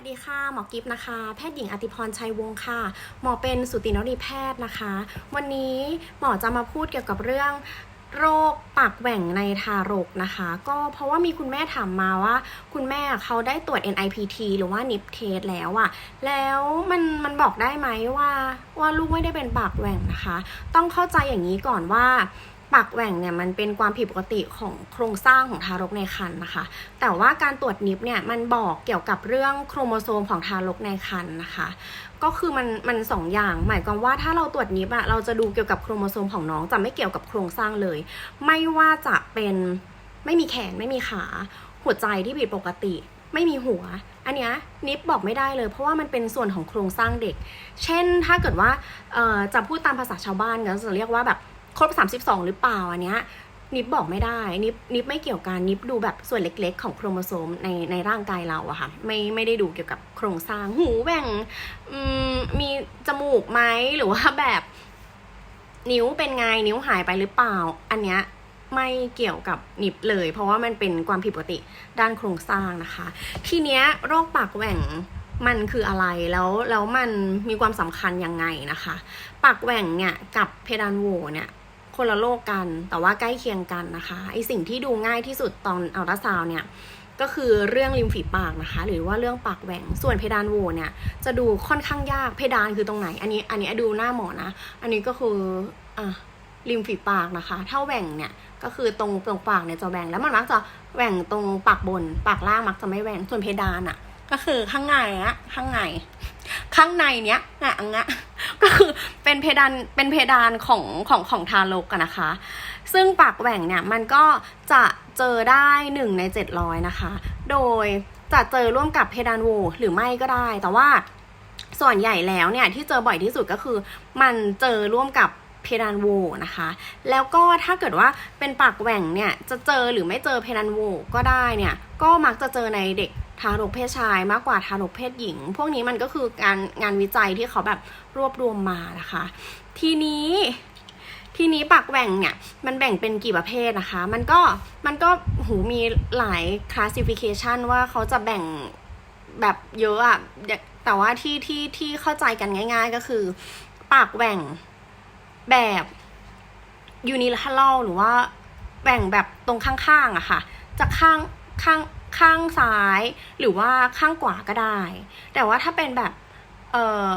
วัสดีค่ะ หมอกิฟนะคะ แพทย์หญิงอติพรชัยวงศ์ค่ะ หมอเป็นสูตินรีแพทย์นะคะ วันนี้หมอจะมาพูดเกี่ยวกับเรื่องโรคปากแหว่งในทารกนะคะ ก็เพราะว่ามีคุณแม่ถามมาว่า คุณแม่เขาได้ตรวจ NIPT หรือว่า NIP test แล้วอะแล้วมันมันบอกได้ไหมว่าว่าลูกไม่ได้เป็นปากแหว่งนะคะ ต้องเข้าใจอย่างนี้ก่อนว่า ปากแหว่งเนี่ยมันเป็นความผิดปกติของโครงสร้างของทารกในครรภ์นะคะ แต่ว่าการตรวจนิปเนี่ยมันบอกเกี่ยวกับเรื่องโครโมโซมของทารกในครรภ์นะคะ ก็คือมันมันสองอย่าง หมายความว่าถ้าเราตรวจนิปอะเราจะดูเกี่ยวกับโครโมโซมของน้องจะไม่เกี่ยวกับโครงสร้างเลย ไม่ว่าจะเป็นไม่มีแขนไม่มีขา หัวใจที่ผิดปกติ ไม่มีหัว อันเนี้ยนิปบอกไม่ได้เลย เพราะว่ามันเป็นส่วนของโครงสร้างเด็ก เช่นถ้าเกิดว่าจะพูดตามภาษาชาวบ้านก็จะเรียกว่าแบบ ครบ 32 หรือเปล่าอันเนี้ยนิบบอกไม่ได้ นิบนิบไม่เกี่ยวกันนิบดูแบบส่วนเล็ก ๆ ของโครโมโซมในในร่างกายเราอะค่ะไม่ไม่ได้ดูเกี่ยวกับโครงสร้างหูแหว่งมีจมูกไหมหรือว่าแบบ นิ้วเป็นไงนิ้วหายไปหรือเปล่า อันเนี้ยไม่เกี่ยวกับนิบเลย เพราะว่ามันเป็นความผิดปกติด้านโครงสร้างนะคะ ทีเนี้ยโรคปากแหว่งมันคืออะไรแล้วแล้วมันมีความสำคัญยังไงนะคะ ปากแหว่งเนี่ยกับเพดานโหวเนี่ย คนละโรคกัน แต่ว่าใกล้เคียงกันนะคะไอสิ่งที่ดูง่ายที่สุดตอนอัลตราซาวเนี่ยก็คือเรื่องริมฝีปากนะคะ หรือว่าเรื่องปากแหว่งส่วนเพดานโหวเนี่ยจะดูค่อนข้างยากเพดานคือตรงไหน อันนี้อันนี้ดูหน้าหมอนะ อันนี้ก็คืออะริมฝีปากนะคะ ถ้าแหว่งเนี่ยก็คือตรงตรงปากเนี่ยจะแหว่งแล้วมันมักจะแหว่งตรงปากบน ปากล่างมักจะไม่แหว่งส่วนเพดานอะก็คือข้างในอะข้างในข้างในเนี้ยอะอังะ ก็คือเป็นเพดานเป็นเพดานของของของทารกอะนะคะ ซึ่งปากแหว่งเนี่ยมันก็จะเจอได้หนึ่งในเจ็ดร้อยนะคะ โดยจะเจอร่วมกับเพดานโวหรือไม่ก็ได้ แต่ว่าส่วนใหญ่แล้วเนี่ยที่เจอบ่อยที่สุดก็คือ มันเจอร่วมกับเพดานโวนะคะ แล้วก็ถ้าเกิดว่าเป็นปากแหว่งเนี่ยจะเจอหรือไม่เจอเพดานโวก็ได้เนี่ยก็มักจะเจอในเด็ก ทารกเพศชายมากกว่าทารกเพศหญิง พวกนี้มันก็คือการงานวิจัยที่เขาแบบรวบรวมมานะคะ ทีนี้ทีนี้ปากแหว่งเนี่ยมันแบ่งเป็นกี่ประเภทนะคะ มันก็มันก็หูมีหลาย classification ว่าเขาจะแบ่งแบบเยอะอะแต่ว่าที่ที่ที่เข้าใจกันง่าย ๆ ก็คือ ปากแหว่งแบบ unilateral หรือว่าแบ่งแบบตรงข้างๆอะค่ะจะข้างข้าง ข้างซ้ายหรือว่าข้างขวาก็ได้ แต่ว่าถ้าเป็นแบบเอ่อ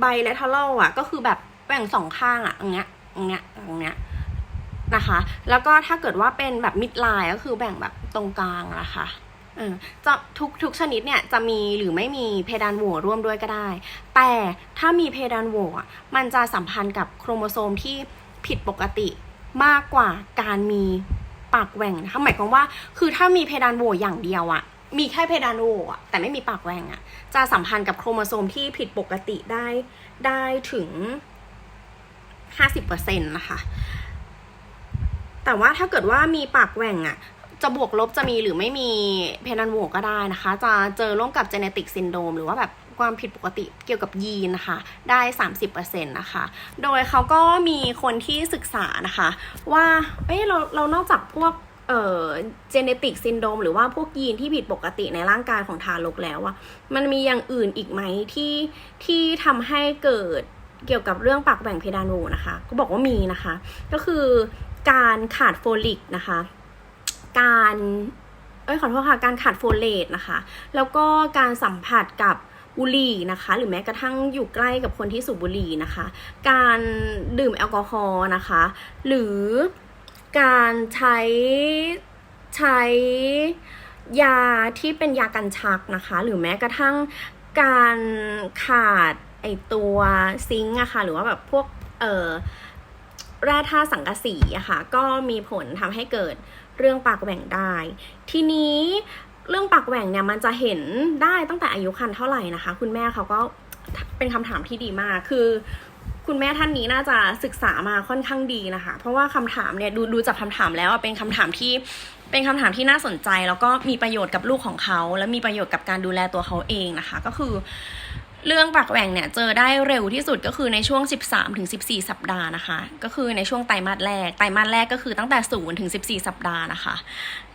ไบเลท e รลอะ ก็คือแบบแบ่งสองข้างอะอย่างเงี้ยอย่างเงี้ยอย่างเงี้ยนะคะ แล้วก็ถ้าเกิดว่าเป็นแบบมิดไลน์ก็คือแบ่งแบบตรงกลางนะคะเออจะทุกทุกชนิดเนี่ยจะมีหรือไม่มีเพดานโหวร่วมด้วยก็ได้ แต่ถ้ามีเพดานโหว่มันจะสัมพันธ์กับโครโมโซมที่ผิดปกติมากกว่าการมี ปากแหว่งนะคะหมายความว่า คือถ้ามีเพดานโหว่อย่างเดียวอะมีแค่เพดานโหวอะแต่ไม่มีปากแหว่งอะจะสัมพันธ์กับโครโมโซมที่ผิดปกติได้ได้ถึง 50%นะคะ แต่ว่าถ้าเกิดว่ามีปากแหว่งอะจะบวกลบจะมีหรือไม่มีเพดานโหวก็ได้นะคะ จะเจอร่วมกับ genetic syndrome หรือว่าแบบ ความผิดปกติเกี่ยวกับยีนนะคะ ได้ 30%นะคะ โดยเขาก็มีคนที่ศึกษานะคะ ว่าเอ้ยเราเรานอกจากพวกเอ่อ genetic syndrome หรือว่าพวกยีนที่ผิดปกติในร่างกายของทารกแล้วอะมันมีอย่างอื่นอีกไหมที่ที่ทำให้เกิดเกี่ยวกับเรื่องปากแหว่งเพดานโหวนะคะ ก็บอกว่ามีนะคะ ก็คือการขาดโฟลิกนะคะ การ เอ้ยขอโทษค่ะ การขาดโฟเลตนะคะ แล้วก็การสัมผัสกับ บุหรี่นะคะ หรือแม้กระทั่งอยู่ใกล้กับคนที่สูบบุหรี่นะคะ การดื่มแอลกอฮอล์นะคะ หรือการใช้ใช้ยาที่เป็นยากันชักนะคะ หรือแม้กระทั่งการขาดไอตัวซิงค์อะค่ะหรือว่าแบบพวกเอ่อแร่ธาตุสังกะสีอะค่ะก็มีผลทำให้เกิดเรื่องปากแหว่งได้ ทีนี้ เรื่องปากแหว่งเนี่ยมันจะเห็นได้ตั้งแต่อายุคันเท่าไหร่นะคะ คุณแม่เขาก็เป็นคำถามที่ดีมากคือ คุณแม่ท่านนี้น่าจะศึกษามาค่อนข้างดีนะคะ เพราะว่าคำถามเนี่ยดูดูจากคำถามแล้วเป็นคำถามที่เป็นคำถามที่น่าสนใจ แล้วก็มีประโยชน์กับลูกของเขา และมีประโยชน์กับการดูแลตัวเขาเองนะคะ ก็คือ เรื่องปากแหว่งเนี่ยเจอได้เร็วที่สุดก็คือในช่วง 13-14 สัปดาห์นะคะ ก็คือในช่วงไตรมาสแรก ไตรมาสแรกก็คือตั้งแต่0ถึง14 สัปดาห์นะคะ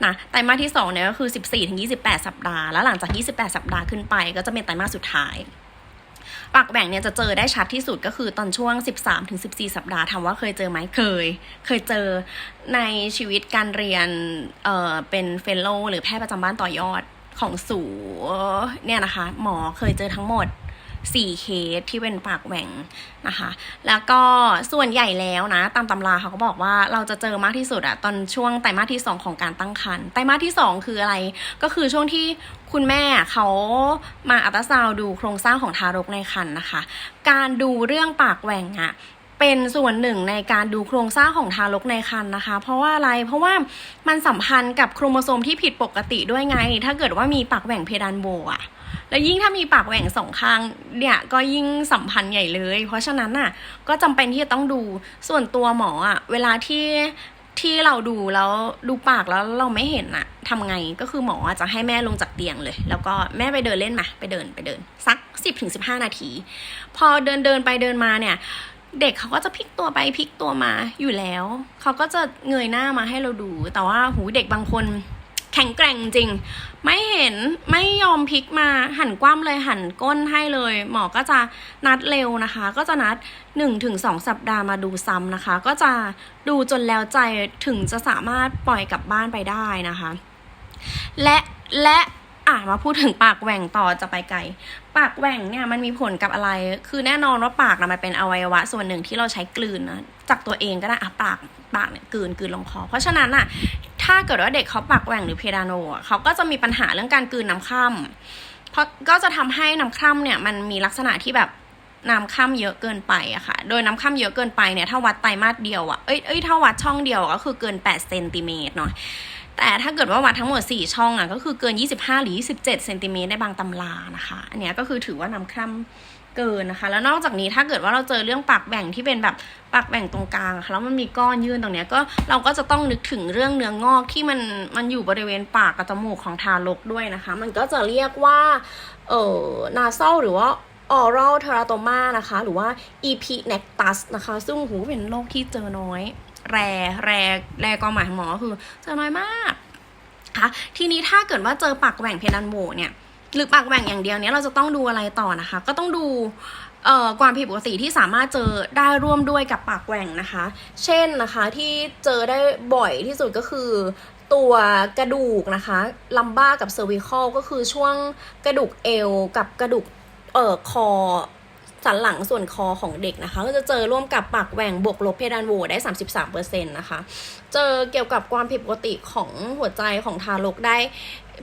นะไตรมาสที่2เนี่ยก็คือ 14-28 สัปดาห์ แล้วหลังจาก 28 สัปดาห์ขึ้นไป ก็จะเป็นไตรมาสสุดท้าย ปากแหว่งเนี่ยจะเจอได้ชัดที่สุดก็คือตอนช่วง 13-14 สัปดาห์ถามว่าเคยเจอไหมเคย เคยเจอในชีวิตการเรียนเอ่อเป็นเฟลโลหรือแพทย์ประจำบ้านต่อยอดของสูเนี่ยนะคะ หมอเคยเจอทั้งหมด 4 เคสที่เป็นปากแหว่งนะคะ แล้วก็ส่วนใหญ่แล้วนะ ตามตำราเขาก็บอกว่าเราจะเจอมากที่สุดอะตอนช่วงไตรมาสที่ 2 ของการตั้งครรภ์ไตรมาสที่ 2 คืออะไร ก็คือช่วงที่คุณแม่เขามาอัลตราซาวด์ดูโครงสร้างของทารกในครรภ์นะคะ การดูเรื่องปากแหว่งอะเป็นส่วนหนึ่งในการดูโครงสร้างของทารกในครรภ์นะคะ เพราะว่าอะไร เพราะว่ามันสัมพันธ์กับโครโมโซมที่ผิดปกติด้วยไง ถ้าเกิดว่ามีปากแหว่งเพดานโหวอะ แล้วยิ่งถ้ามีปากแหว่งสองข้างเนี่ยก็ยิ่งสัมพันธ์ใหญ่เลย เพราะฉะนั้นน่ะก็จำเป็นที่จะต้องดูส่วนตัวหมออะเวลาที่ที่เราดูแล้วดูปากแล้วเราไม่เห็นอะทำไงก็คือหมออจะให้แม่ลงจากเตียงเลย แล้วก็แม่ไปเดินเล่นมาไปเดินไปเดิน สักสิบถึงสิบห้านาที พอเดินเดินไปเดินมาเนี่ยเด็กเขาก็จะพลิกตัวไปพลิกตัวมาอยู่แล้ว เขาก็จะเงยหน้ามาให้เราดู แต่ว่าหูเด็กบางคน แข็งแกร่งจริง ไม่เห็นไม่ยอมพลิกมาหันกว้ามเลยหันก้นให้เลย หมอก็จะนัดเร็วนะคะ ก็จะนัด 1-2ถึงสัปดาห์มาดูซ้ำนะคะ ก็จะดูจนแล้วใจถึงจะสามารถปล่อยกลับบ้านไปได้นะคะ และและ อะมาพูดถึงปากแหว่งต่อจะไปไกล ปากแหว่งเนี่ยมันมีผลกับอะไร คือแน่นอนว่าปากนะมันเป็นอวัยวะ ส่วนหนึ่งที่เราใช้กลืนนะจากตัวเองก็ได้อะปากปากเนี่ยกลืนกลืนลงคอ เพราะฉะนั้นอะถ้าเกิดว่าเด็กเขาปากแหว่งหรือเพดานโนเขาก็จะมีปัญหาเรื่องการกลืนน้ำค่ำเพราะก็จะทำให้น้ำค่ำเนี่ยมันมีลักษณะที่แบบน้ำค่ำเยอะเกินไปอะค่ะ โดยน้ำค่ำเยอะเกินไปเนี่ยถ้าวัดไตรมาสเดียวอะเอ้ยเอ้ยถ้าวัดช่องเดียวก็คือเกิน8เซนติเมตรเนาะ แต่ถ้าเกิดว่าวัดทั้งหมด 4 ช่องอะก็คือเกิน 25 หรือ 27เซนติเมตรในบางตำรานะคะ อันเนี้ยก็คือถือว่าน้ำคร่ำเกินนะคะ แล้วนอกจากนี้ถ้าเกิดว่าเราเจอเรื่องปากแบ่งที่เป็นแบบปากแบ่งตรงกลางค่ะแล้วมันมีก้อนยื่นตรงเนี้ยก็เราก็จะต้องนึกถึงเรื่องเนื้องอกที่มันมันอยู่บริเวณปากกับจมูกของทารกด้วยนะคะ มันก็จะเรียกว่าเอ่อนาซลหรือว่า oral teratoma นะคะ หรือว่า epinectus นะคะ ซึ่งหูเป็นโรคที่เจอน้อย แรแรแรความหมายของหมอก็คือเจอน้อยมากค่ะทีนี้ถ้าเกิดว่าเจอปากแหว่งเพดานโหวเนี่ยหรือปากแหว่งอย่างเดียวเนี้ยเราจะต้องดูอะไรต่อนะคะ ก็ต้องดูเอ่อความผิดปกติที่สามารถเจอได้ร่วมด้วยกับปากแหว่งนะคะ เช่นนะคะที่เจอได้บ่อยที่สุดก็คือตัวกระดูกนะคะลัมบ้ากับเซอร์วิคอลก็คือช่วงกระดูกเอวกับกระดูกเอ่อคอ สันหลังส่วนคอของเด็กนะคะ ก็จะเจอร่วมกับปากแหว่งบวกลบเพดานโหวได้ 33%นะคะ เจอเกี่ยวกับความผิดปกติของหัวใจของทารกได้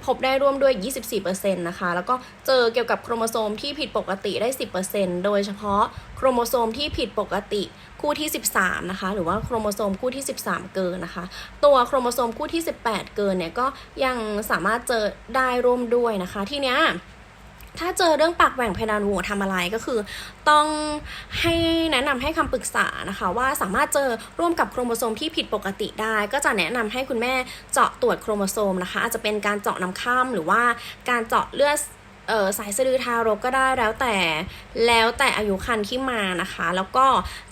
พบได้ร่วมด้วย 24%นะคะ แล้วก็เจอเกี่ยวกับโครโมโซมที่ผิดปกติได้ 10%โดยเฉพาะโครโมโซมที่ผิดปกติคู่ที่ 13 นะคะ หรือว่าโครโมโซมคู่ที่ 13 เกินนะคะ ตัวโครโมโซมคู่ที่ 18 เกินเนี่ยก็ยังสามารถเจอได้ร่วมด้วยนะคะ ที่เนี้ย ถ้าเจอเรื่องปากแหว่งเพดานโหวทำอะไรก็คือ ต้องให้แนะนำให้คำปรึกษานะคะ ว่าสามารถเจอร่วมกับโครโมโซมที่ผิดปกติได้ ก็จะแนะนำให้คุณแม่เจาะตรวจโครโมโซมนะคะ อาจจะเป็นการเจาะน้ำข้ามหรือว่าการเจาะเลือด เออสายสะดือทารกก็ได้แล้วแต่แล้วแต่อายุครรภ์ที่มานะคะ แล้วก็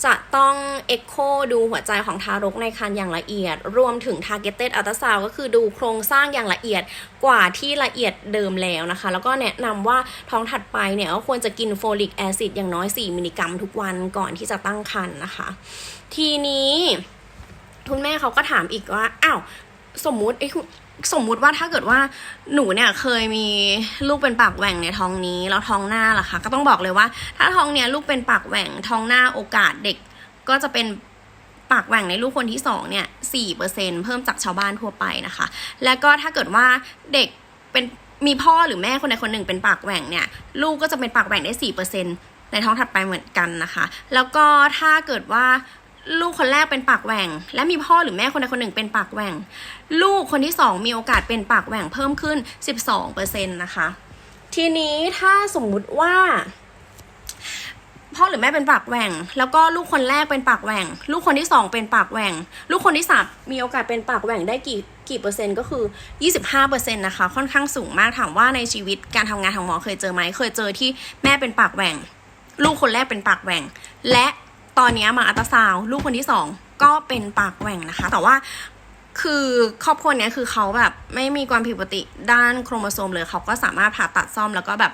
จะต้องเอ็กโคดูหัวใจของทารกในครรภ์อย่างละเอียด รวมถึง targeted ultrasound ก็คือดูโครงสร้างอย่างละเอียดกว่าที่ละเอียดเดิมแล้วนะคะ แล้วก็แนะนำว่าท้องถัดไปเนี่ยก็ควรจะกินโฟลิกแอซิดอย่างน้อย 4 มิลลิกรัมทุกวันก่อนที่จะตั้งครรภ์นะคะ ทีนี้คุณแม่เขาก็ถามอีกว่า อ้าว สมมุติไอ้คุณสมมุติว่าถ้าเกิดว่าหนูเนี่ยเคยมีลูกเป็นปากแหว่งในท้องนี้แล้วท้องหน้าล่ะคะก็ต้องบอกเลยว่า ถ้าท้องเนี้ยลูกเป็นปากแหว่งท้องหน้าโอกาสเด็ก ก็จะเป็นปากแหว่งในลูกคนที่สองเนี่ยสี่เปอร์เซ็นเพิ่มจากชาวบ้านทั่วไปนะคะ แล้วก็ถ้าเกิดว่าเด็กเป็นมีพ่อหรือแม่คนใดคนหนึ่งเป็นปากแหว่งเนี่ยลูกก็จะเป็นปากแหว่งได้สี่เปอร์เซ็นในท้องถัดไปเหมือนกันนะคะ แล้วก็ถ้าเกิดว่า ลูกคนแรกเป็นปากแหว่ง และมีพ่อหรือแม่คนใดคนหนึ่งเป็นปากแหว่ง ลูกคนที่สองมีโอกาสเป็นปากแหว่งเพิ่มขึ้น 12%นะคะ ทีนี้ถ้าสมมุติว่าพ่อหรือแม่เป็นปากแหว่ง แล้วก็ลูกคนแรกเป็นปากแหว่ง ลูกคนที่สองเป็นปากแหว่ง ลูกคนที่สามมีโอกาสเป็นปากแหว่งได้กี่กี่เปอร์เซ็นต์ก็คือ 25เปอร์เซ็นต์นะคะ ค่อนข้างสูงมากถามว่าในชีวิตการทำงานของหมอเคยเจอไหมเคยเจอที่แม่เป็นปากแหว่ง ลูกคนแรกเป็นปากแหว่ง และ ตอนนี้มาอัตราซาวลูกคนที่สองก็เป็นปากแหว่งนะคะ แต่ว่าคือครอบครัวเนี้ยคือเขาแบบไม่มีความผิดปกติด้านโครโมโซมเลยเขาก็สามารถผ่าตัดซ่อมแล้วก็แบบ